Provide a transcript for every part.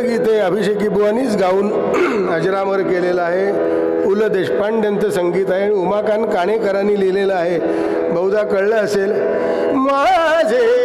गीत इथे अभिषेकी बुवानीच गाऊन अजरामर केलेलं आहे. उल देशपांड्यांचं संगीत आहे उमाकांत काणेकरांनी लिहिलेलं आहे. बहुधा कळलं असेल माझे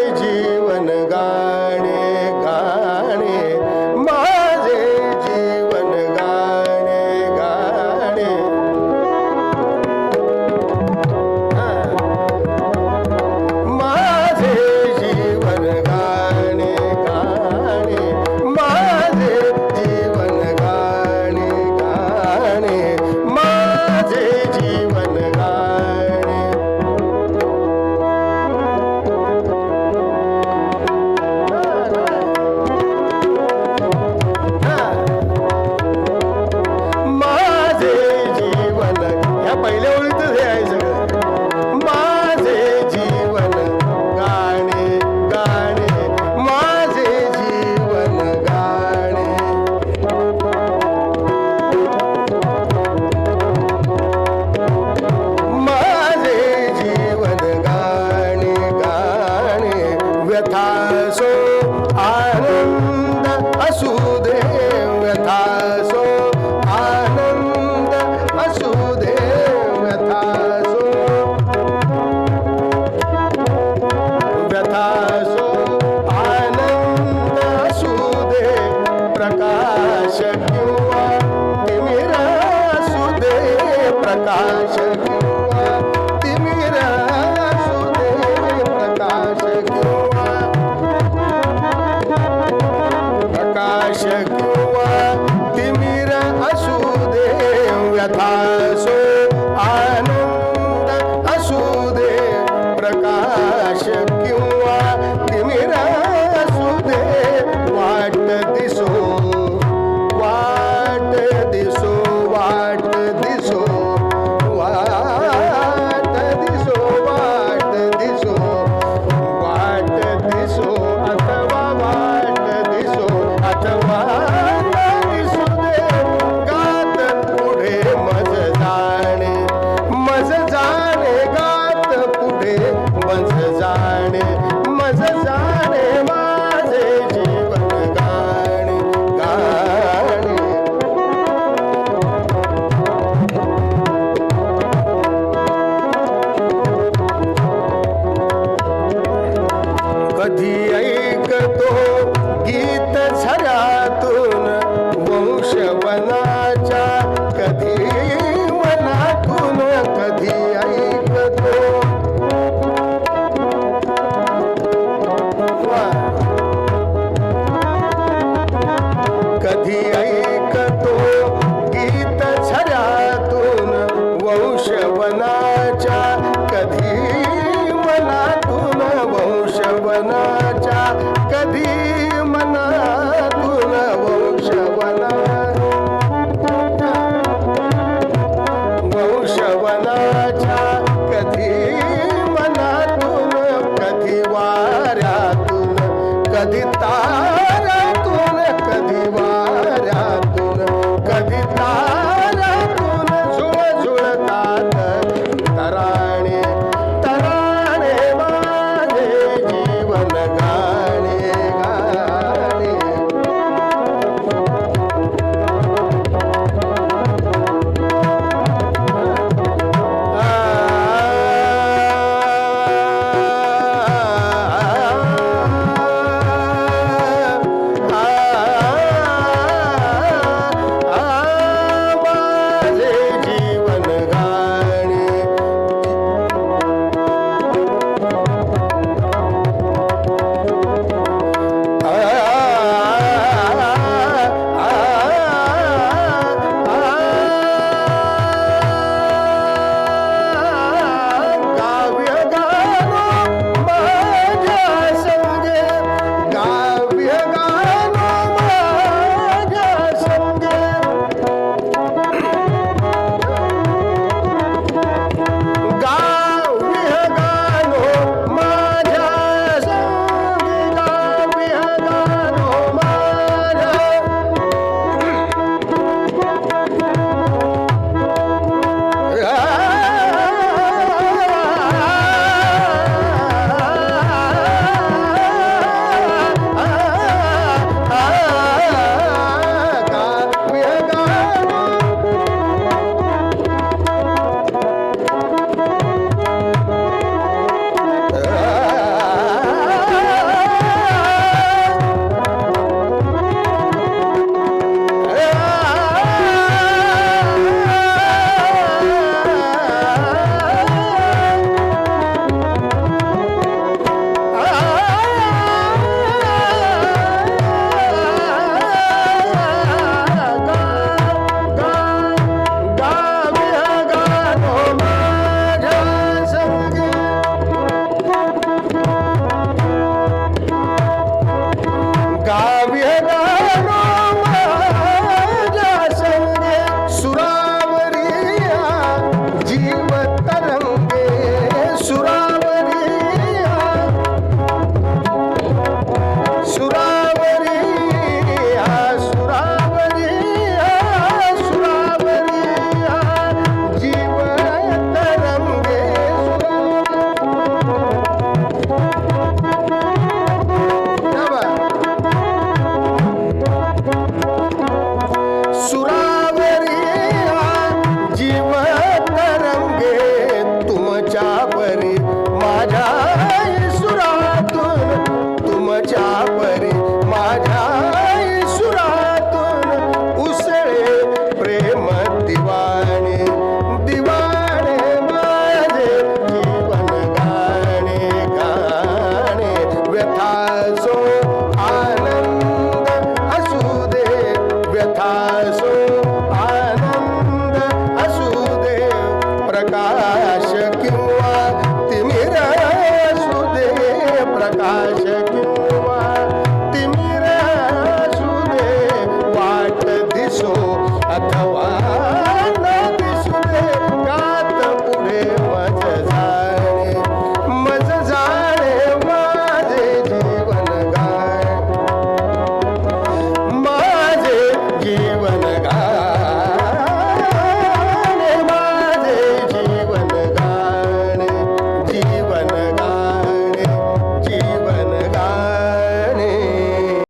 शकुवा तिमिर असू देव व्यथा తార